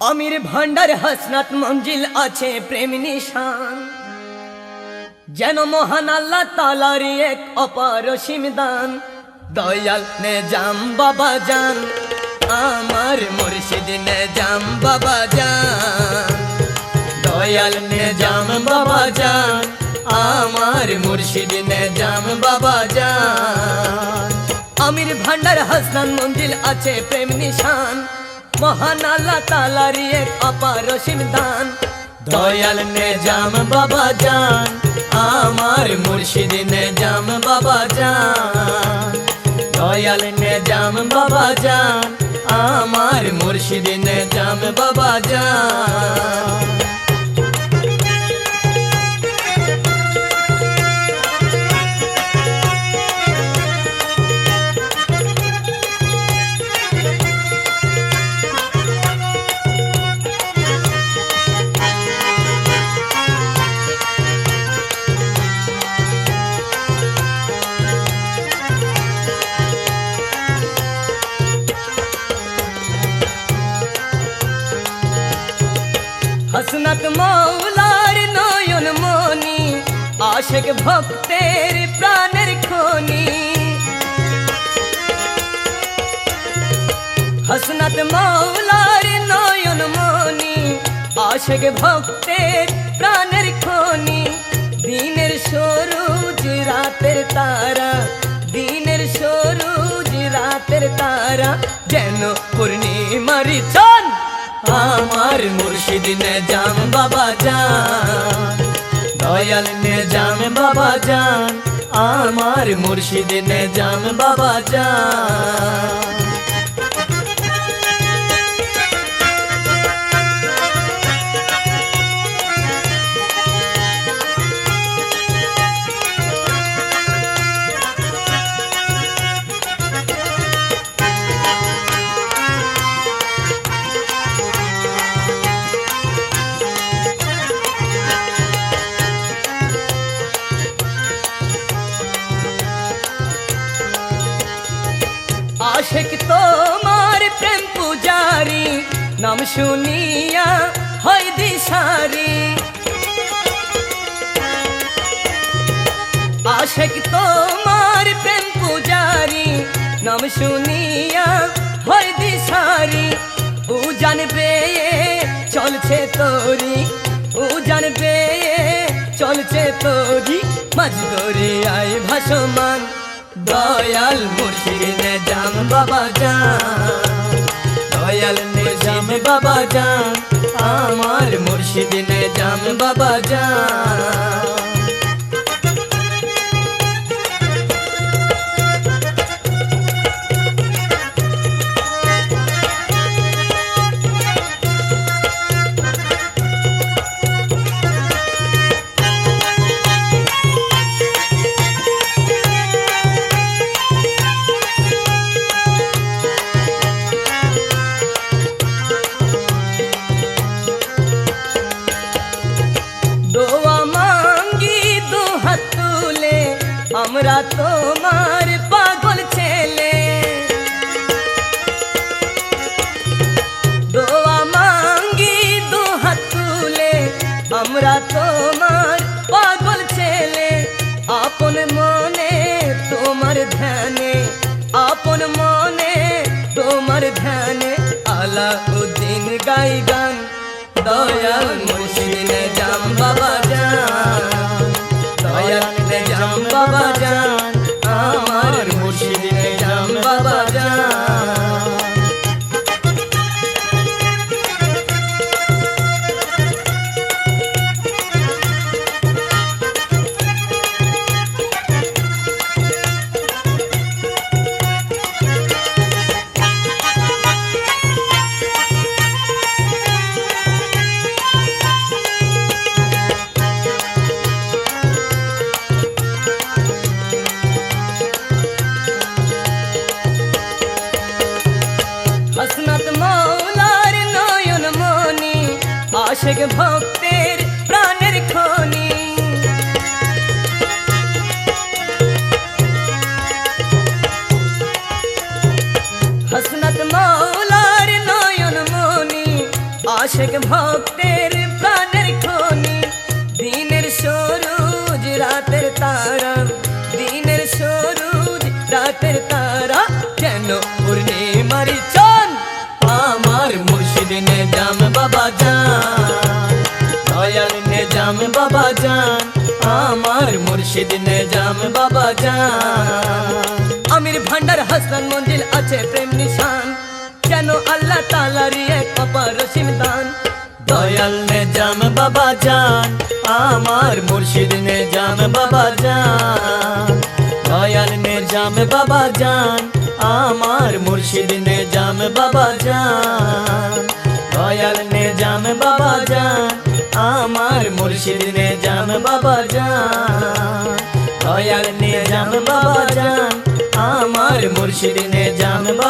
আমির ভান্ডার হাসনাত মঞ্জিল আছে প্রেম নিশান। যেন মহান আল্লাহ তালার এক অপার দান দয়াল নে জাম বাবা জান, আমার মুর্শিদ নে জাম বাবা জান। দয়াল নে জাম বাবা জান, আমার মুর্শিদ নে জাম বাবা জান। আমির ভান্ডার হাসনান মঞ্জিল আছে প্রেম নিশান। মহান আল্লাহ তালার এক অপার দান দয়াল নে জাম বাবা জান, আমার মুর্শিদ নে জাম বাবা জান। দয়াল নে জাম বাবা জান, আমার মুর্শিদ নে জাম বাবা জান। হাসনাত মৌলার নয়ন মনি আশেক ভক্তের প্রাণের খনি। হাসনাত মৌলার নয়ন মনি আশেক ভক্তের প্রাণের খনি। দিনের সরুজ, রাতের তারা, দিনের সরুজ, রাতের তারা, যেন পূর্ণিমারি চান আমার মুর্শিদ নে জাম বাবা জান, দয়াল নে জাম বাবা জান, আমার মুর্শিদ নে জাম বাবা জান। আশেক তোমার প্রেম পূজারি, নাম শুনিয়া হয় দিশারি। আশেক তোমার প্রেম পূজারি, নাম শুনিয়া হয় দিশারি। ও জানবে চলছে তোরি, ও জানবে চলছে তোরি, মাঝ দরিয়ায় ভাসমান দয়াল মুর্শিদে। বাবা যান দয়াল নে জাম বাবা যান আমার মুর্শিদ নে বাবা জান। তোমার পাগল ছেলে। দোয়া মাঙ্গি দু হাত তুলে, আমরা তোমার পাগল ছেলে। আপন মনে তোমার ধ্যানে, আপন মনে তোমার ধ্যানে, আলাউদ্দিন গাই গান দয়াল আশেক ভক্তের প্রাণের খনি। হাসনাত মৌলার নয়ন মনি আশেক ভক্তের প্রাণের খনি। দিনের সরুজ রাতের তারা, দিনের সরুজ রাতের তারা কেন নিজাম বাবা জান, আমার মুর্শিদ নিজাম বাবা জান। আমির ভান্ডার হাসান মন্দির আছে প্রেম নিশান। কেন আল্লাহ তালার এক অপার রসিম দান? দয়াল নিজাম বাবা জান, আমার মুর্শিদ নিজাম বাবা জান। দয়াল নিজাম বাবা জান, আমার মুর্শিদ নিজাম বাবা জান। দয়াল নিজাম বাবা জান। আমার মুর্শিদ নে জান বাবা জান। দয়াল নে জান বাবা জান, আমার মুর্শিদ নে জান বাবা